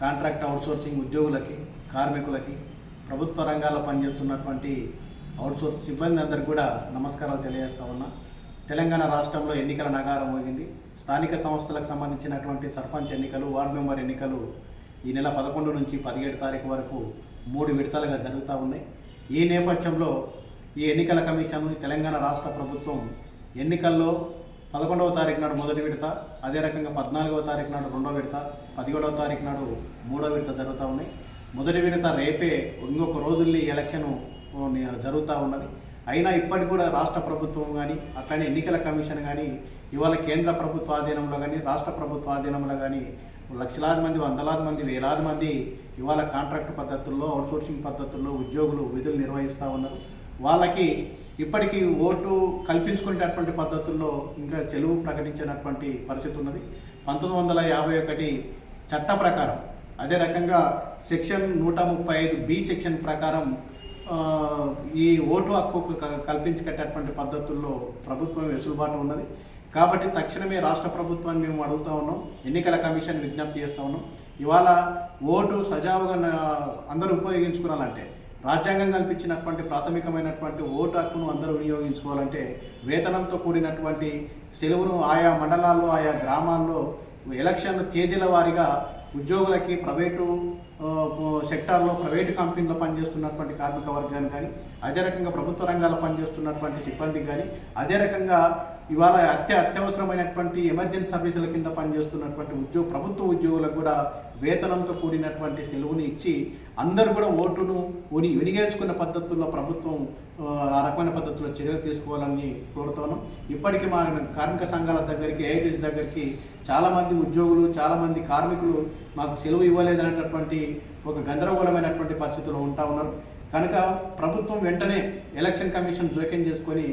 Contract outsourcing ఉద్యోగులకి కార్మికులకి ప్రభుత్వ రంగాల్లో పనిచేస్తున్నటువంటి అవుట్సోర్స్ సిబ్బంది అందరికి కూడా నమస్కారాలు తెలియజేస్తా ఉన్నా. తెలంగాణ రాష్ట్రంలో ఎన్నికల నగారం మోగింది. స్థానిక సంస్థలకు సంబంధించినటువంటి సర్పంచ్ ఎన్నికలు వార్డు మెంబర్ ఎన్నికలు ఈ నెల పదకొండు నుంచి పదిహేడు తారీఖు వరకు మూడు విడతలుగా జరుగుతూ ఉన్నాయి. ఈ నేపథ్యంలో ఈ ఎన్నికల కమిషన్ తెలంగాణ రాష్ట్ర ప్రభుత్వం ఎన్నికల్లో పదకొండవ తారీఖు నాడు మొదటి విడత అదే రకంగా పద్నాలుగవ తారీఖు నాడు రెండో విడత పదిహేడవ తారీఖు నాడు మూడో విడత జరుగుతూ ఉన్నాయి. మొదటి విడత రేపే ఇంకొక రోజుల్ని ఈ ఎలక్షన్ జరుగుతూ ఉన్నది. అయినా ఇప్పటికి కూడా రాష్ట్ర ప్రభుత్వం కానీ అట్లనే ఎన్నికల కమిషన్ కానీ ఇవాళ కేంద్ర ప్రభుత్వ ఆధీనంలో కానీ రాష్ట్ర ప్రభుత్వ ఆధీనంలో కానీ లక్షలాది మంది వందలాది మంది వేలాది మంది ఇవాళ కాంట్రాక్ట్ పద్ధతుల్లో అవుట్సోర్సింగ్ పద్ధతుల్లో ఉద్యోగులు విధులు నిర్వహిస్తూ ఉన్నారు. వాళ్ళకి ఇప్పటికీ ఓటు కల్పించుకునేటటువంటి పద్ధతుల్లో ఇంకా సెలవు ప్రకటించినటువంటి పరిస్థితి ఉన్నది. పంతొమ్మిది వందల యాభై ఒకటి చట్ట ప్రకారం అదే రకంగా సెక్షన్ నూట ముప్పై ఐదు బి సెక్షన్ ప్రకారం ఈ ఓటు హక్కు కల్పించుకునేటటువంటి పద్ధతుల్లో ప్రభుత్వం వెసులుబాటు ఉన్నది. కాబట్టి తక్షణమే రాష్ట్ర ప్రభుత్వాన్ని మేము అడుగుతా ఉన్నాం ఎన్నికల కమిషన్ విజ్ఞప్తి చేస్తూ ఉన్నాం. ఇవాళ ఓటు సజావుగా అందరూ ఉపయోగించుకోవాలంటే రాజ్యాంగం కల్పించినటువంటి ప్రాథమికమైనటువంటి ఓటు హక్కును అందరూ వినియోగించుకోవాలంటే వేతనంతో కూడినటువంటి సెలవును ఆయా మండలాల్లో ఆయా గ్రామాల్లో ఎలక్షన్ తేదీల వారీగా ఉద్యోగులకి ప్రైవేటు సెక్టార్లో ప్రైవేటు కంపెనీలో పనిచేస్తున్నటువంటి కార్మిక వర్గానికి కానీ అదే రకంగా ప్రభుత్వ రంగాల్లో పనిచేస్తున్నటువంటి సిబ్బందికి కానీ అదే రకంగా ఇవాళ అత్య అత్యవసరమైనటువంటి ఎమర్జెన్సీ సర్వీసుల కింద పనిచేస్తున్నటువంటి ఉద్యోగ ప్రభుత్వ ఉద్యోగులకు కూడా వేతనంతో కూడినటువంటి సెలవుని ఇచ్చి అందరూ కూడా ఓటును ఉని వినియోగించుకున్న పద్ధతుల్లో ప్రభుత్వం ఆ, రకమైన పద్ధతుల్లో చర్యలు తీసుకోవాలని కోరుతున్నాం. ఇప్పటికీ మా కార్మిక సంఘాల దగ్గరికి ఐటీస్ దగ్గరికి చాలామంది ఉద్యోగులు చాలామంది కార్మికులు మాకు సెలవు ఇవ్వలేదనేటటువంటి ఒక గందరగోళమైనటువంటి పరిస్థితుల్లో ఉంటా ఉన్నారు. కనుక ప్రభుత్వం వెంటనే ఎలక్షన్ కమిషన్ జోక్యం చేసుకొని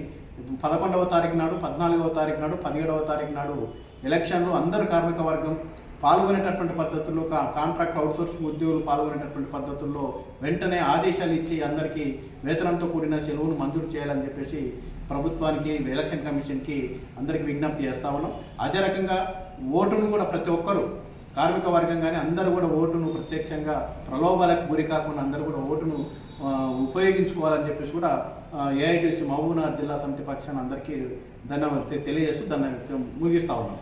పదకొండవ తారీఖు నాడు పద్నాలుగవ తారీఖు నాడు పదిహేడవ తారీఖు నాడు ఎలక్షన్లో అందరు కార్మిక వర్గం పాల్గొనేటటువంటి పద్ధతుల్లో కాంట్రాక్ట్ అవుట్సోర్సింగ్ ఉద్యోగులు పాల్గొనేటటువంటి పద్ధతుల్లో వెంటనే ఆదేశాలు ఇచ్చి అందరికీ వేతనంతో కూడిన సెలవును మంజూరు చేయాలని చెప్పేసి ప్రభుత్వానికి ఎలక్షన్ కమిషన్కి అందరికీ విజ్ఞప్తి చేస్తా ఉన్నాం. అదే రకంగా ఓటును కూడా ప్రతి ఒక్కరూ కార్మిక వర్గం కానీ అందరూ కూడా ఓటును ప్రత్యక్షంగా ప్రలోభాలకు గురి కాకుండా అందరూ కూడా ఓటును ఉపయోగించుకోవాలని చెప్పేసి కూడా ఏఐటీసీ మహబూబ్నగర్ జిల్లా సమితి పక్షాన అందరికీ ధన్యవాద తెలియజేస్తూ దాన్ని ముగిస్తా ఉన్నాం.